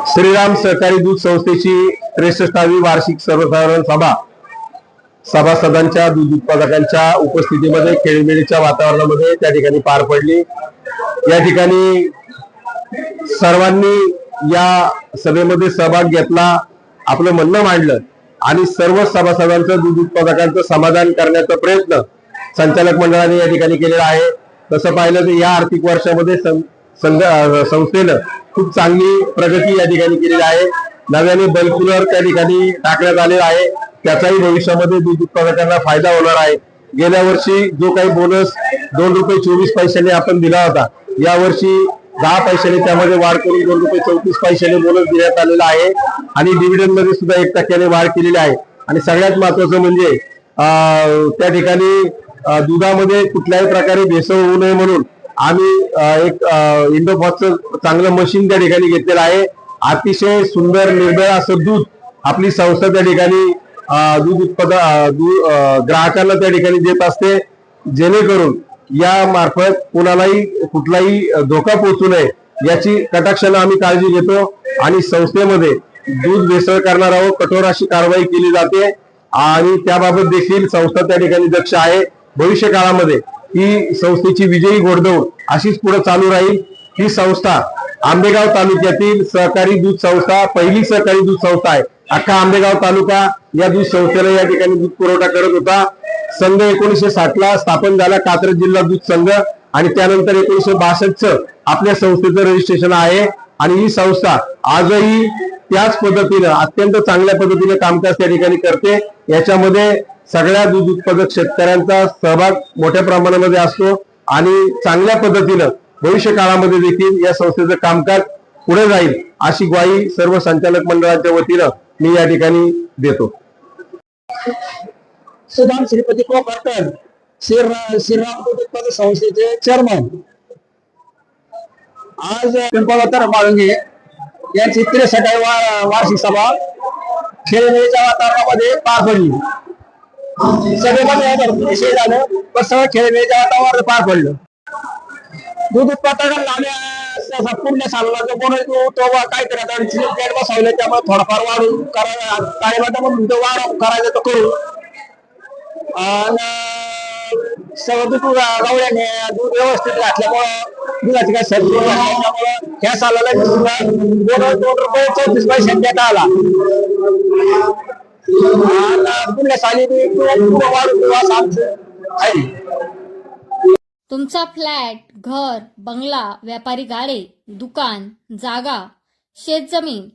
श्रीराम सहकारी दूध संस्थेची त्रेसष्टावी वार्षिक सर्वसाधारण सभा. सभासदांच्या दूध उत्पादकांच्या उपस्थितीमध्ये खेळमेळीच्या वातावरणामध्ये त्या ठिकाणी पार पडली. या ठिकाणी सर्वांनी या सभेमध्ये सहभाग घेतला आपलं म्हणणं मांडलं आणि सर्व सभासदांचं दूध उत्पादकांचं समाधान करण्याचा प्रयत्न संचालक मंडळाने या ठिकाणी केलेला आहे. तसं पाहिलं तर या आर्थिक वर्षामध्ये सं- संघ संस्थेनं खूप चांगली प्रगती या ठिकाणी केलेली आहे. नव्याने बल्क त्या ठिकाणी टाकण्यात आलेला आहे. त्याचाही भविष्यामध्ये दूध उत्पादकांना फायदा होणार आहे. गेल्या वर्षी जो काही बोनस दोन रुपये चोवीस पैशाने आपण दिला होता या वर्षी दहा पैशाने त्यामध्ये वाढ करून दोन रुपये चौतीस पैशाने बोनस देण्यात आलेला आहे. आणि डिव्हिडंडमध्ये सुद्धा एक टक्क्याने वाढ केलेली आहे. आणि सगळ्यात महत्वाचं म्हणजे त्या ठिकाणी दुधामध्ये कुठल्याही प्रकारे भेसळ होऊ नये म्हणून आम्ही एक इंडोफॉसचं चांगलं मशीन त्या ठिकाणी घेतलेलं आहे. अतिशय सुंदर निर्भय असं दूध आपली संस्था त्या ठिकाणी दूध उत्पादन दूध ग्राहकांना त्या ठिकाणी देत असते. जेणेकरून या मार्फत कुणालाही कुठलाही धोका पोहोचू नये याची कटाक्षानं आम्ही काळजी घेतो आणि संस्थेमध्ये दूध भेसळ आहोत. कठोर अशी कारवाई केली जाते आणि त्याबाबत देखील संस्था त्या ठिकाणी दक्ष आहे. भविष्य काळामध्ये ही संस्थेची विजयी घोडदौड अशीच पुढे चालू राहील. ही संस्था आंबेगाव तालुक्यातील सहकारी दूध संस्था पहिली सहकारी दूध संस्था आहे. अख्खा आंबेगाव तालुका या दूध संस्थेला या ठिकाणी दूध पुरवठा करत होता. संघ एकोणीशे साठ ला स्थापन झाला कात्रज जिल्हा दूध संघ आणि त्यानंतर एकोणीसशे बासष्ट आपल्या संस्थेचं रजिस्ट्रेशन आहे. आणि ही संस्था आजही त्याच पद्धतीनं अत्यंत चांगल्या पद्धतीने कामकाज त्या ठिकाणी करते. याच्यामध्ये सगळ्या दूध उत्पादक शेतकऱ्यांचा सहभाग मोठ्या प्रमाणामध्ये असतो आणि चांगल्या पद्धतीनं भविष्य काळामध्ये देखील या संस्थेचं कामकाज पुढे जाईल अशी ग्वाही सर्व संचालक मंडळाच्या वतीनं मी या ठिकाणी देतो. सुदाम श्रीपती कोकरकर श्री श्रीराम दूध उत्पादक संस्थेचे चेअरमन आज पिंपळतर माळुंगे यांची त्रेसठ वार्षिक सभा खेळमेळीच्या वातावरणामध्ये पार पडली. सभेमध्ये विषय झालं. पण सगळं पार पडलं. दूध उत्पादकांना आम्ही पूर्ण सालला जो कोण तो काय करायचा आता प्लेट बसवले त्यामुळे थोडाफार वाढून करायला काय म्हणून तो वाढ करायचं तो करू. आणि सगळं दूध गवळ्याने दूध व्यवस्थित घातल्यामुळं दुधाची काय सर्दी ह्या सालाला दोन दोन रुपये चौतीस पैसे देता आला. असं आमचं आहे. तुमचा फ्लॅट घर बंगला व्यापारी गाडे दुकान जागा शेतजमीन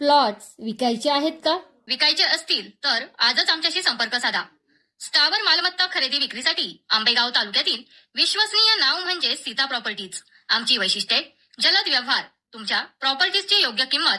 प्लॉट्स विकायचे आहेत का? विकायचे असतील तर आजच आमच्याशी संपर्क साधा. स्थावर मालमत्ता खरेदी विक्रीसाठी आंबेगाव तालुक्यातील विश्वसनीय नाव म्हणजे सीता प्रॉपर्टीज. आमची वैशिष्ट्ये जलद व्यवहार तुमच्या प्रॉपर्टीजची योग्य किंमत